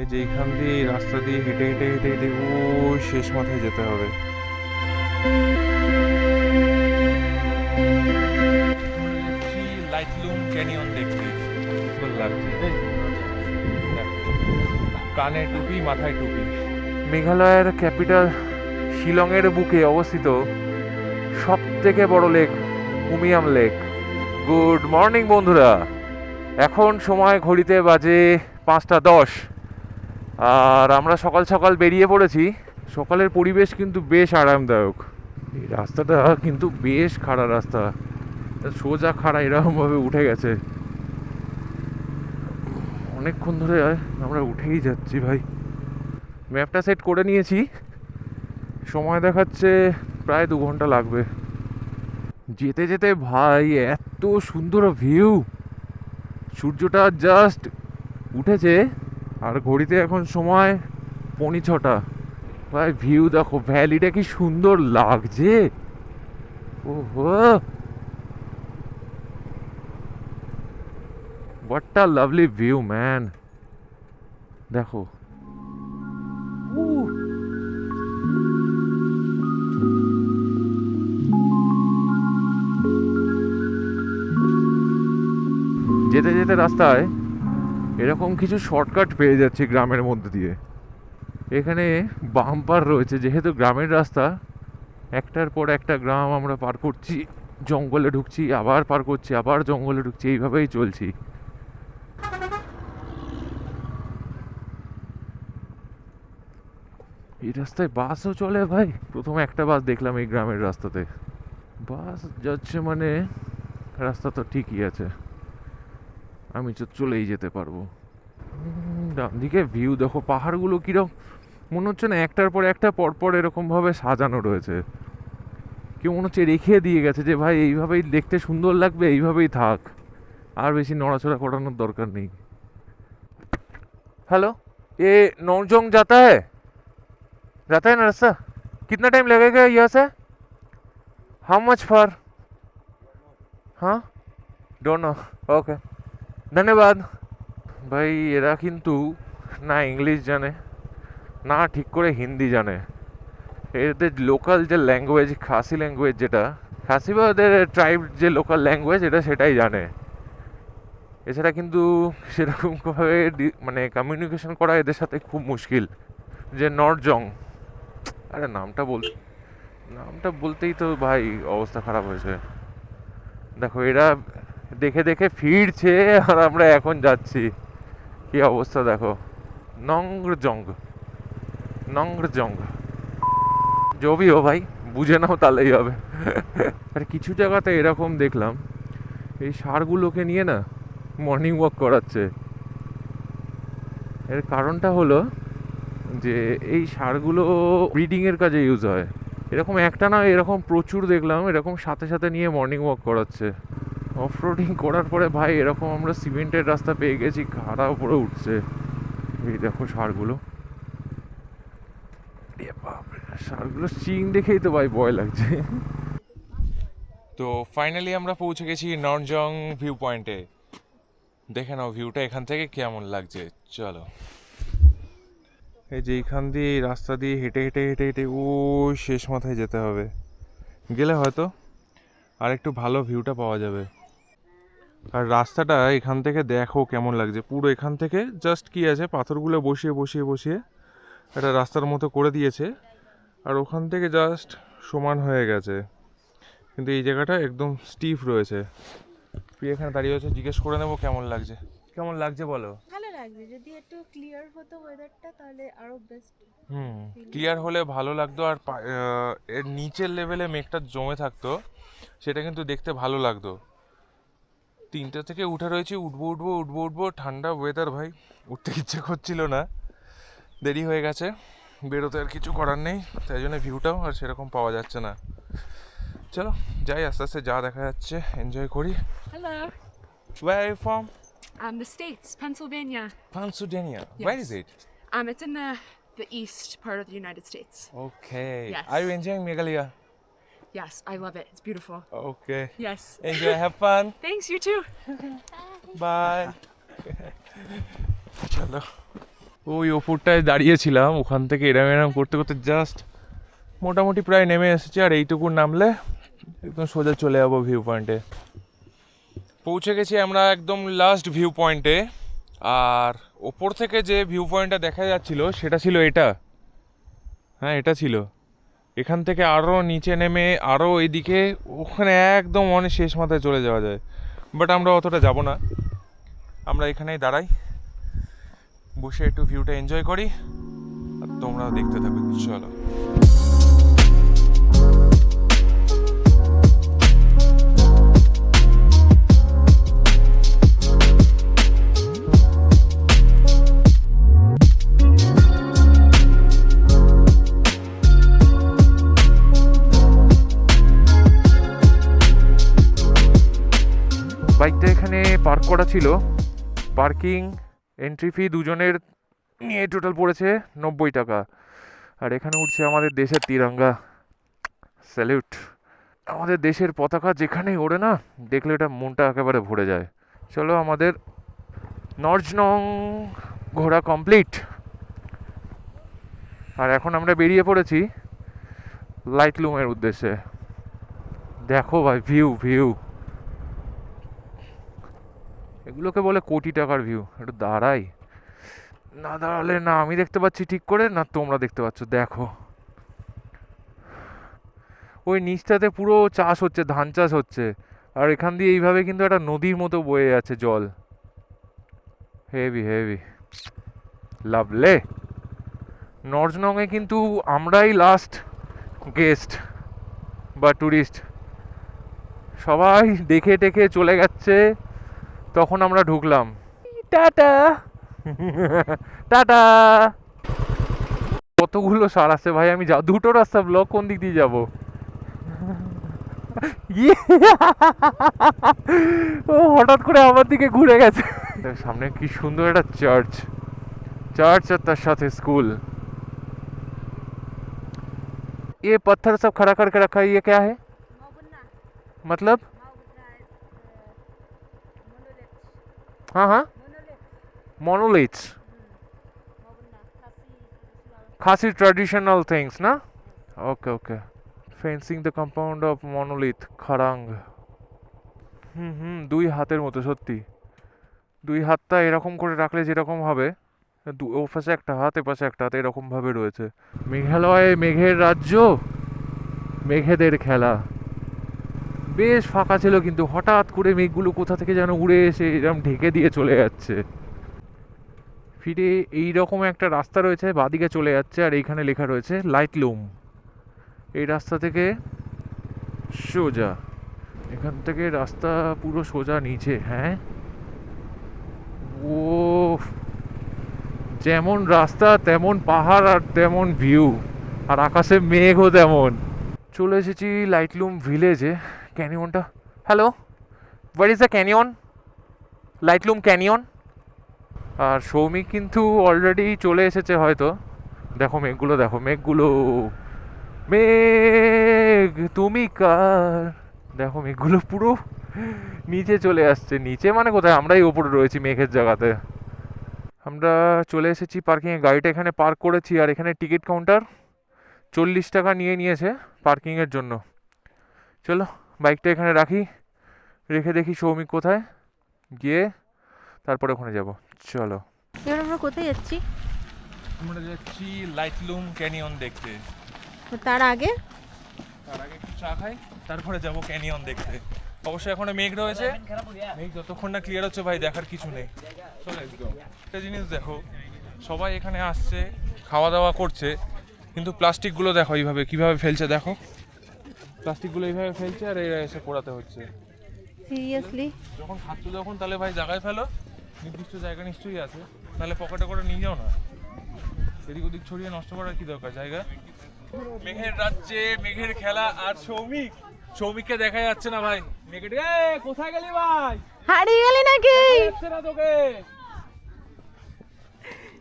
এই যে এইখান দিয়ে এই রাস্তা দিয়ে হেঁটে হেঁটে হেঁটে হেঁটে ওই শেষ মাথায় যেতে হবে। লাইটলুম ক্যানিয়ন দেখতে? সুন্দর লাগছে। কানে টুপি মাথায় টুপি। মেঘালয়ের ক্যাপিটাল শিলংয়ের বুকে অবস্থিত সব থেকে বড় lake Umiam lake. Good morning বন্ধুরা। এখন সময় ঘড়িতে বাজে পাঁচটা দশ। আর আমরা সকাল সকাল বেরিয়ে পড়েছি। সকালের পরিবেশ কিন্তু বেশ আরামদায়ক। এই রাস্তাটা কিন্তু বেশ খাড়া রাস্তা। সোজা খাড়া এরকমভাবে উঠে গেছে। অনেকক্ষণ ধরে আমরা উঠেই যাচ্ছি ভাই। ম্যাপটা সেট করে নিয়েছি। সময় দেখাচ্ছে প্রায় দু ঘণ্টা লাগবে। যেতে যেতে ভাই এত সুন্দর ভিউ সূর্যটা জাস্ট উঠেছে। আর ঘড়িতে এখন সময় পৌনি ছটা। ভাই ভিউ দেখো ভ্যালিটা কি সুন্দর লাগছে। ওহো! What a lovely view man দেখো। যেতে যেতে রাস্তায় এরকম কিছু শর্টকাট পেয়ে যাচ্ছি গ্রামের মধ্যে দিয়ে। এখানে বাম্পার রয়েছে, যেহেতু গ্রামের রাস্তা, একটার পর একটা গ্রাম আমরা পার করছি, জঙ্গলে ঢুকছি, আবার পার করছি, আবার জঙ্গলে ঢুকছি, এইভাবেই চলছি। এই রাস্তায় বাসও চলে ভাই। প্রথম একটা বাস দেখলাম এই গ্রামের রাস্তাতে। বাস যাচ্ছে মানে রাস্তা তো ঠিকই আছে। আমি তো চলেই যেতে পারবো উম, ডান দিকে ভিউ দেখো পাহাড়গুলো কিরম মনে হচ্ছে না একটার পর একটা পরপর এরকমভাবে সাজানো রয়েছে কেউ মনে হচ্ছে রেখে দিয়ে গেছে যে ভাই এইভাবেই দেখতে সুন্দর লাগবে এইভাবেই থাক আর বেশি নড়াচড়া করানোর দরকার নেই हेलो ये नौजोंग जाता है जाता है ना रास्ता कितना टाइम लगेगा यहाँ से हाउ मच फॉर हाँ डोनो ओके ধন্যবাদ। ভাই, এরা কিন্তু না ইংলিশ জানে, না ঠিক করে হিন্দি জানে। এদের লোকাল যে ল্যাঙ্গুয়েজ খাসি ল্যাঙ্গুয়েজ যেটা খাসি বা ওদের ট্রাইব যে লোকাল ল্যাঙ্গুয়েজ এটা সেটাই জানে। এছাড়া কিন্তু সেরকমভাবে মানে কমিউনিকেশন করা এদের সাথে খুব মুশকিল। যে নরজং, আরে নামটা বল, নামটা বলতেই তো ভাই অবস্থা খারাপ হয়েছে। দেখো, এরা দেখে দেখে ফিরছে আর আমরা এখন যাচ্ছি। কি অবস্থা দেখো। নংরজং। নংরজং। জবি ও ভাই, বুঝে নাও তাহলেই হবে। আর কিছু জায়গাতে এরকম দেখলাম, এই সারগুলোকে নিয়ে না মর্নিং ওয়াক করাচ্ছে। এর কারণটা হলো যে এই সারগুলো ব্রিডিংয়ের কাজে ইউজ হয়। এরকম একটা না এরকম প্রচুর দেখলাম, এরকম সাথে সাথে নিয়ে মর্নিং ওয়াক করাচ্ছে। অফরোডিং করার পরে ভাই এরকম আমরা সিমেন্টের রাস্তা পেয়ে গেছি, খাড়া উপরে উঠছে। এই দেখো সারগুলো। সারগুলো চিং দেখেই তো ভাই ভয় লাগছে। তো ফাইনালি আমরা পৌঁছে গেছি নরজং ভিউ পয়েন্টে দেখে নাও ভিউটা এখান থেকে কেমন লাগছে। চলো। এই যে এইখান দিয়ে রাস্তা দিয়ে হেঁটে হেঁটে হেঁটে হেঁটে ও শেষ মাথায় যেতে হবে। গেলে হয়তো আর একটু ভালো ভিউটা পাওয়া যাবে। আর রাস্তাটা এখান থেকে দেখো কেমন লাগছে। পুরো এখান থেকে জাস্ট কি আছে? পাথরগুলো বসিয়ে বসিয়ে বসিয়ে একটা রাস্তার মতো করে দিয়েছে। আর ওখান থেকে জাস্ট সমান হয়ে গেছে। কিন্তু এই জায়গাটা একদম স্টিফ রয়েছে। তুই এখানে দাঁড়িয়ে আছে জিজ্ঞেস করে নেব কেমন লাগছে। কেমন লাগছে বলো? ভালো লাগবে যদি একটু ক্লিয়ার হতো ওয়েদারটা তাহলে আরও বেস্ট হুম ক্লিয়ার হলে ভালো লাগতো। আর পা- আহ, এর নিচের লেভেলে মেঘটা জমে থাকতো সেটা কিন্তু দেখতে ভালো লাগতো। তিনটে থেকে উঠে রয়েছি উঠবো উঠবো উঠবো উঠবো ঠান্ডা ওয়েদার ভাই উঠতে ইচ্ছে করছিল না দেরি হয়ে গেছে বেরোতে আর কিছু করার নেই তাই জন্য ভিউটাও আর সেরকম পাওয়া যাচ্ছে না চলো যাই আস্তে আস্তে যা দেখা যাচ্ছে এনজয় করি Hello. We're from Um, the States, Pennsylvania. Pennsylvania Yes. where is it Um, it's in the the east part of the United States. okay Yes. are you enjoying Meghalaya Yes, I love it. It's beautiful. okay. Yes. enjoy. Have fun. Thanks, you too. Bye চলো ওই ওপরটায় দাঁড়িয়েছিলাম। ওখান থেকে এরাম এরাম করতে করতে just মোটামুটি প্রায় নেমে এসেছি। আর এইটুকু নামলে একদম সোজা চলে যাব ভিউ পয়েন্টে পৌঁছে গেছি আমরা একদম লাস্ট ভিউ পয়েন্টে আর ওপর থেকে যে ভিউ পয়েন্টটা দেখা যাচ্ছিল সেটা ছিল এটা। হ্যাঁ এটা ছিল। এখান থেকে আরও নিচে নেমে আরও এদিকে, ওখানে একদম অনেক শেষ মাথায় চলে যাওয়া যায়। বাট আমরা অতটা যাব না। আমরা এখানেই দাঁড়াই। বসে একটু ভিউটা এনজয় করি। আর তোমরা দেখতে থাকো চলো করা ছিল? পার্কিং এন্ট্রি ফি দুজনের নিয়ে টোটাল পড়েছে নব্বই টাকা। আর এখানে উঠছে আমাদের দেশের তিরঙ্গা। স্যালিউট আমাদের দেশের পতাকা যেখানেই ওড়ে না, দেখলে এটা মনটা একেবারে ভরে যায়। চলো আমাদের নর্জনং ঘোরা কমপ্লিট আর এখন আমরা বেরিয়ে পড়েছি লাইটলুমের উদ্দেশ্যে। দেখো ভাই ভিউ ভিউ এগুলোকে বলে কোটি টাকার ভিউ একটু দাঁড়াই। না দাঁড়ালে না, আমি দেখতে পাচ্ছি ঠিক করে, না তোমরা দেখতে পাচ্ছ? দেখো। ওই নিচটাতে পুরো চাষ হচ্ছে, ধান চাষ হচ্ছে। আর এখান দিয়ে এইভাবে কিন্তু একটা নদীর মতো বয়ে যাচ্ছে জল। Heavy heavy লাভলে। নর্জনংয়ে কিন্তু আমরাই লাস্ট গেস্ট বা ট্যুরিস্ট সবাই দেখে টেকে চলে যাচ্ছে। তখন আমরা ঢুকলাম টাটা টাটা কতগুলো সার আছে ভাই আমি যা দুটো রাস্তা ব্লক কোন দিক দিয়ে যাবো ইয়ে! ও হঠাৎ করে আমার দিকে ঘুরে গেছে দেখ, সামনে কি সুন্দর একটা চার্চ চার্চ আর তার সাথে স্কুল ये पत्थर सब खड़ा करके रखा है ये क्या है मतलब हाँ हाँ monoliths Khasi traditional things, না? Okay okay fencing the compound of monolith Kharang hmm hmm, দুই হাতের মতো, সত্যি। দুই হাতটা এরকম করে রাখলে যেরকম হবে, দু- ও পাশে একটা হাত, এ পাশে একটা হাত, এরকমভাবে রয়েছে। মেঘালয় মেঘের রাজ্য, মেঘেদের খেলা। বেশ ফাঁকা ছিল কিন্তু হঠাৎ করে মেঘগুলো কোথা থেকে যেন উড়ে এসে এরকম ঢেকে দিয়ে চলে যাচ্ছে। ফিরে এই রকম একটা রাস্তা রয়েছে, বাদিকে চলে যাচ্ছে আর এইখানে লেখা রয়েছে লাইটলুম এই রাস্তা থেকে সোজা। এখান থেকে রাস্তা পুরো সোজা নিচে হ্যাঁ? ও যেমন রাস্তা, তেমন পাহাড় আর তেমন ভিউ। আর আকাশে মেঘও তেমন। চলে এসেছি লাইটলুম ভিলেজে। ক্যানিয়নটা? Hello what is the canyon Laitlum canyon আর সৌমিক কিন্তু অলরেডি চলে এসেছে হয়তো। দেখো মেঘগুলো দেখো মেঘগুলো। মেঘ, তুমি কার? দেখো মেঘগুলো পুরো নিচে চলে আসছে। নিচে মানে কোথায়? আমরাই ওপরে রয়েছি মেঘের জায়গাতে। আমরা চলে এসেছি পার্কিংয়ে গাড়িটা এখানে পার্ক করেছি আর এখানে টিকিট কাউন্টার চল্লিশ টাকা নিয়ে নিয়েছে পার্কিংয়ের জন্য। চলো। বাইকটা এখানে রাখি রেখে দেখি সৌমিক কোথায়। গিয়ে তারপরে ওখানে যাব। চলো। এবার আমরা কোথায় যাচ্ছি? আমরা যাচ্ছি লাইটলুম ক্যানিয়ন দেখতে। তার আগে? তার আগে একটু চা খাই তারপরে যাব ক্যানিয়ন দেখতে। অবশ্যই এখনও মেঘ রয়েছে। মেঘ যতক্ষণ না ক্লিয়ার হচ্ছে ভাই দেখার কিছু নেই। চলো একটা জিনিস দেখো সবাই এখানে আসছে খাওয়া দাওয়া করছে কিন্তু প্লাস্টিকগুলো দেখো এইভাবে কীভাবে ফেলছে দেখো। প্লাস্টিকগুলো এইভাবে ফেলছে আর এরা এসে পোড়াতে হচ্ছে। সিরিয়াসলি যখন খাচ্ছ যখন তাহলে ভাই জায়গায় ফেলো নির্দিষ্ট জায়গা নিশ্চয়ই আছে তাহলে পকেটে করে নিয়ে যাও না। এদিক ওদিক ছড়িয়ে নষ্ট করার কি দরকার জায়গা? মেঘের রাজ্যে মেঘের খেলা আর সৌমিক সৌমিককে দেখা যাচ্ছে না ভাই। মেঘের কোথায় গেলি ভাই? হারিয়ে গেলে নাকি? না তোকে।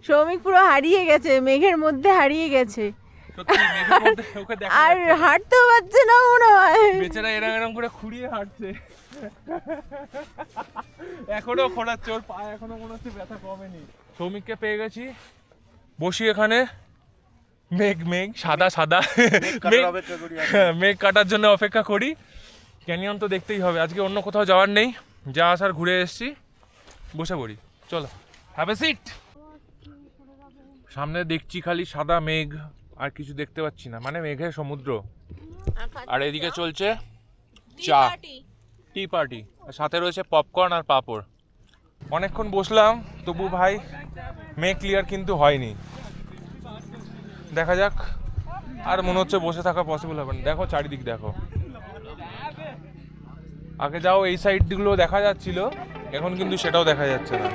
সৌমিক পুরো হারিয়ে গেছে মেঘের মধ্যে হারিয়ে গেছে। আর। হাঁটতেও পারছে না মনে হয়। বেচারা এরম এরম করে খুঁড়িয়ে হাঁটছে। এখনও খোঁড়ার চোর পা এখনও মনে হচ্ছে ব্যথা কমেনি। সৌমিককে পেয়ে গেছি। বসি এখানে। মেঘ মেঘ সাদা সাদা। হ্যাঁ, মেঘ কাটার জন্য অপেক্ষা করি। ক্যানিয়ন তো দেখতেই হবে। আজকে অন্য কোথাও যাওয়ার নেই। যা আসার ঘুরে এসছি। বসে পড়ি। চলো। হ্যাভ এ সিট সামনে দেখছি খালি সাদা মেঘ। আর কিছু দেখতে পাচ্ছি না। মানে মেঘের সমুদ্র। আর এদিকে চলছে চা। Tea party. আর সাথে রয়েছে পপকর্ন আর পাঁপড়। অনেকক্ষণ বসলাম তবু ভাই মেঘ ক্লিয়ার কিন্তু হয়নি। দেখা যাক। আর মনে হচ্ছে বসে থাকা পসিবল হবে না। দেখো চারিদিক দেখো। আগে যাও এই সাইডগুলো দেখা যাচ্ছিল। এখন কিন্তু সেটাও দেখা যাচ্ছে না।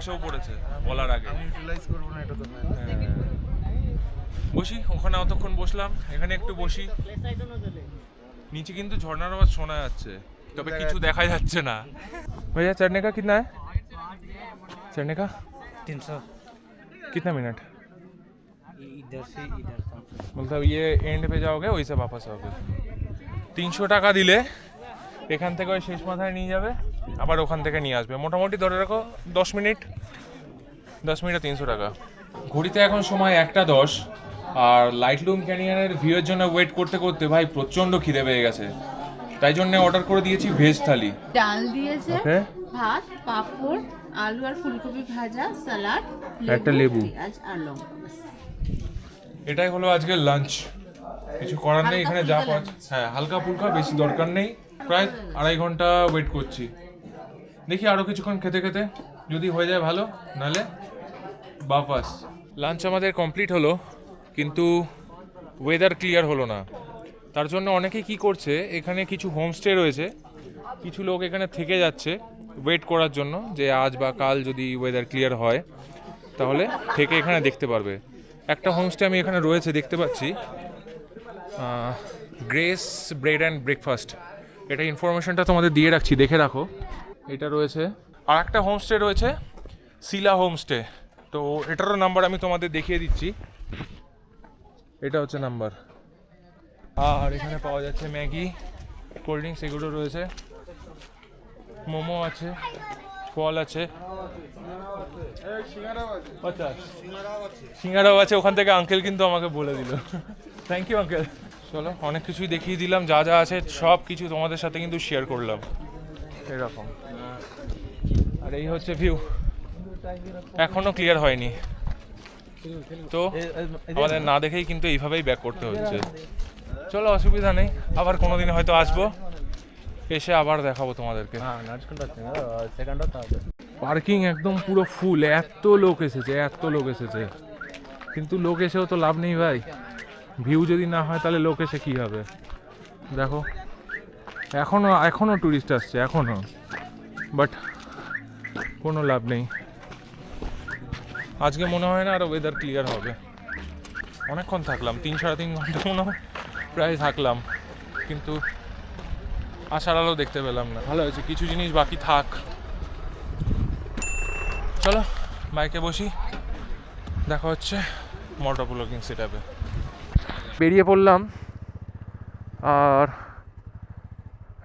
বসেও পড়েছে বলার আগে ইউটিলাইজ করবো না এটা তো হ্যাঁ। বসি ওখানে অতক্ষণ বসলাম এখানে একটু বসি নিচে কিন্তু ঝর্ণার আওয়াজ শোনা যাচ্ছে তবে কিছু দেখা যাচ্ছে না भैया चढ़ने का कितना है चढ़ने का तीन सौ कितना मिनट इधर से इधर तक मतलब ये एंड पे जाओगे वहीं से वापस आओगे তিনশো টাকা দিলে এখান থেকে ওই শেষ মাথায় নিয়ে যাবে আবার ওখান থেকে নিয়ে আসবে। মোটামুটি ধরে রাখো দশ মিনিট দশ মিনিটে তিনশো টাকা। ঘড়িতে এখন সময় একটা দশ আর লাইটলুম ক্যানিয়নের ভিউয়ের জন্য ওয়েট করতে করতে ভাই প্রচণ্ড খিদে পেয়ে গেছে। তাই জন্য অর্ডার করে দিয়েছি ভেজ থালি। ডাল দিয়েছে ভাত পাঁপড় আলু আর ফুলকপি ভাজা স্যালাড একটা লেবু। পেঁয়াজ আর লঙ্কা এটাই হলো আজকের লাঞ্চ কিছু করার নেই এখানে যা পাওয়া হ্যাঁ হালকা ফুলকা বেশি দরকার নেই। প্রায় আড়াই ঘণ্টা ওয়েট করছি। দেখি আরও কিছুক্ষণ খেতে খেতে, যদি হয়ে যায় ভালো নালে বাফাস লাঞ্চ আমাদের কমপ্লিট হলো, কিন্তু ওয়েদার ক্লিয়ার হলো না। তার জন্য অনেকেই কি করছে, এখানে কিছু হোমস্টে রয়েছে, কিছু লোক এখানে থেকে যাচ্ছে ওয়েট করার জন্য, যে আজ বা কাল যদি ওয়েদার ক্লিয়ার হয়, তাহলে থেকে এখানে দেখতে পারবে। একটা হোমস্টে আমি এখানে রয়েছে, দেখতে পাচ্ছি। গ্রেস ব্রেড অ্যান্ড ব্রেকফাস্ট এটা ইনফরমেশনটা তোমাদের দিয়ে রাখছি, দেখে রাখো। এটা রয়েছে। আর একটা হোমস্টে রয়েছে শিলা হোমস্টে তো এটারও নাম্বার আমি তোমাদের দেখিয়ে দিচ্ছি। এটা হচ্ছে নাম্বার আর এখানে পাওয়া যাচ্ছে ম্যাগি কোল্ড ড্রিঙ্কস এগুলো রয়েছে। মোমো আছে, ফল আছে। আচ্ছা সিঙ্গারাও আছে। ওখান থেকে আঙ্কেল কিন্তু আমাকে বলে দিল। থ্যাংক ইউ আঙ্কেল চলো, অনেক কিছুই দেখিয়ে দিলাম, যা যা আছে সব কিছু তোমাদের সাথে কিন্তু শেয়ার করলাম। এরকম। আর এই হচ্ছে ভিউ এখনও ক্লিয়ার হয়নি। তো আমাদের না দেখেই কিন্তু এইভাবেই ব্যাক করতে হচ্ছে। চলো অসুবিধা নেই। আবার কোনো দিন হয়তো আসব। এসে আবার দেখাবো তোমাদেরকে। পার্কিং একদম পুরো ফুল এত লোক এসেছে এত লোক এসেছে। কিন্তু লোক এসেও তো লাভ নেই ভাই। ভিউ যদি না হয় তাহলে লোক এসে কী হবে? দেখো। এখনও এখনও ট্যুরিস্ট আসছে এখনও বাট কোনো লাভ নেই। আজকে মনে হয় না আর ওয়েদার ক্লিয়ার হবে। অনেকক্ষণ থাকলাম, তিন, সাড়ে তিন ঘণ্টা মনে হয় প্রায় থাকলাম। কিন্তু আশার আলো দেখতে পেলাম না। ভালো হয়েছে, কিছু জিনিস বাকি থাক। চলো বাইকে বসি। দেখা হচ্ছে মোটর ব্লগিং সেটআপে বেরিয়ে পড়লাম, আর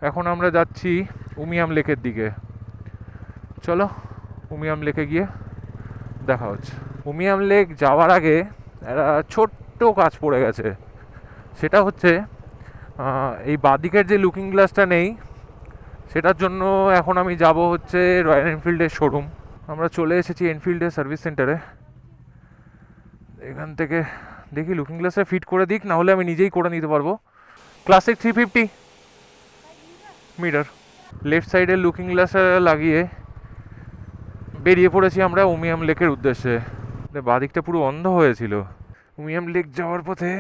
এখন আমরা যাচ্ছি উমিয়াম লেকের দিকে। চলো উমিয়াম লেকে গিয়ে দেখা হচ্ছে। উমিয়াম লেক যাওয়ার আগে একটা ছোট্ট কাজ পড়ে গেছে। সেটা হচ্ছে এই বাদিকের যে লুকিং গ্লাসটা নেই, সেটার জন্য এখন আমি যাব হচ্ছে রয়্যাল এনফিল্ডের শোরুম আমরা চলে এসেছি এনফিল্ডের সার্ভিস সেন্টারে এখান থেকে দেখি লুকিং গ্লাসে ফিট করে দিক, না হলে আমি নিজেই করে নিতে পারব। Classic three fifty metre left সাইডে লুকিং গ্লাস লাগিয়ে বেরিয়ে পড়েছি আমরা উমিয়াম লেকের উদ্দেশ্যে। বাদিকটা পুরো অন্ধ হয়েছিল। উমিয়াম লেক যাওয়ার পথে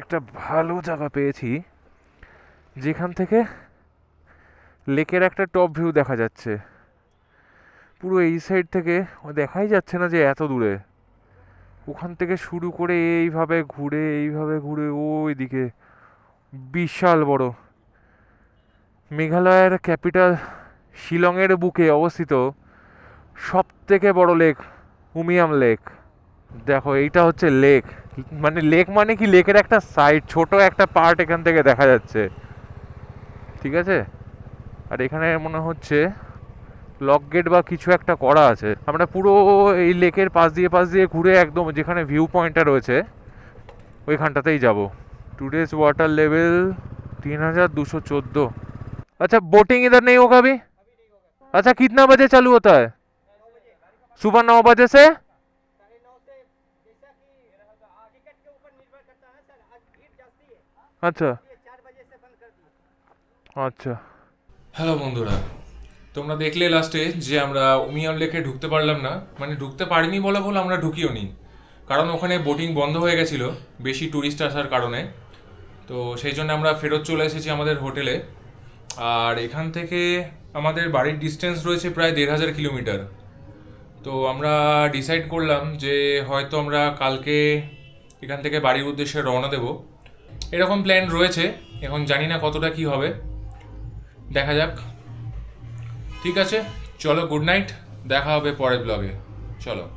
একটা ভালো জায়গা পেয়েছি, যেখান থেকে লেকের একটা টপ ভিউ দেখা যাচ্ছে। পুরো এই সাইড থেকে দেখাই যাচ্ছে না যে এত দূরে। ওখান থেকে শুরু করে এইভাবে ঘুরে এইভাবে ঘুরে ওই দিকে বিশাল বড়। মেঘালয়ের ক্যাপিটাল শিলংয়ের বুকে অবস্থিত সব থেকে বড় লেক উমিয়াম লেক। দেখো, এইটা হচ্ছে লেক। মানে লেক মানে কি? লেকের একটা সাইড, ছোট একটা পার্ট এখান থেকে দেখা যাচ্ছে। ঠিক আছে? আর এখানে মনে হচ্ছে লক গেট বা কিছু একটা করা আছে। আমরা পুরো এই লেকের পাশ দিয়ে পাশ দিয়ে ঘুরে একদম যেখানে ভিউ পয়েন্টটা রয়েছে, ওইখানটাতেই যাব। টুডেজ ওয়াটার লেভেল তিন হাজার দুশো চোদ্দ। अच्छा बोटिंग इधर नहीं होगा अभी अच्छा कितना बजे चालू होता है सुबह नौ बजे से আচ্ছা আচ্ছা হ্যালো বন্ধুরা তোমরা দেখলে লাস্টে যে আমরা উমিয়াম লেকে ঢুকতে পারলাম না মানে ঢুকতে পারিনি বলা বলে আমরা ঢুকিও নি কারণ ওখানে বোটিং বন্ধ হয়ে গেছিল বেশি ট্যুরিস্ট আসার কারণে তো সেই জন্য আমরা ফেরত চলে এসেছি আমাদের হোটেলে আর এখান থেকে আমাদের বাড়ির ডিস্টেন্স রয়েছে প্রায় দেড় হাজার কিলোমিটার তো আমরা ডিসাইড করলাম যে হয়তো আমরা কালকে এখান থেকে বাড়ির উদ্দেশ্যে রওনা দেব। এরকম প্ল্যান রয়েছে, এখন জানি না কতটা কি হবে। দেখা যাক। ঠিক আছে, চলো গুড নাইট দেখা হবে পরের ব্লগে চলো।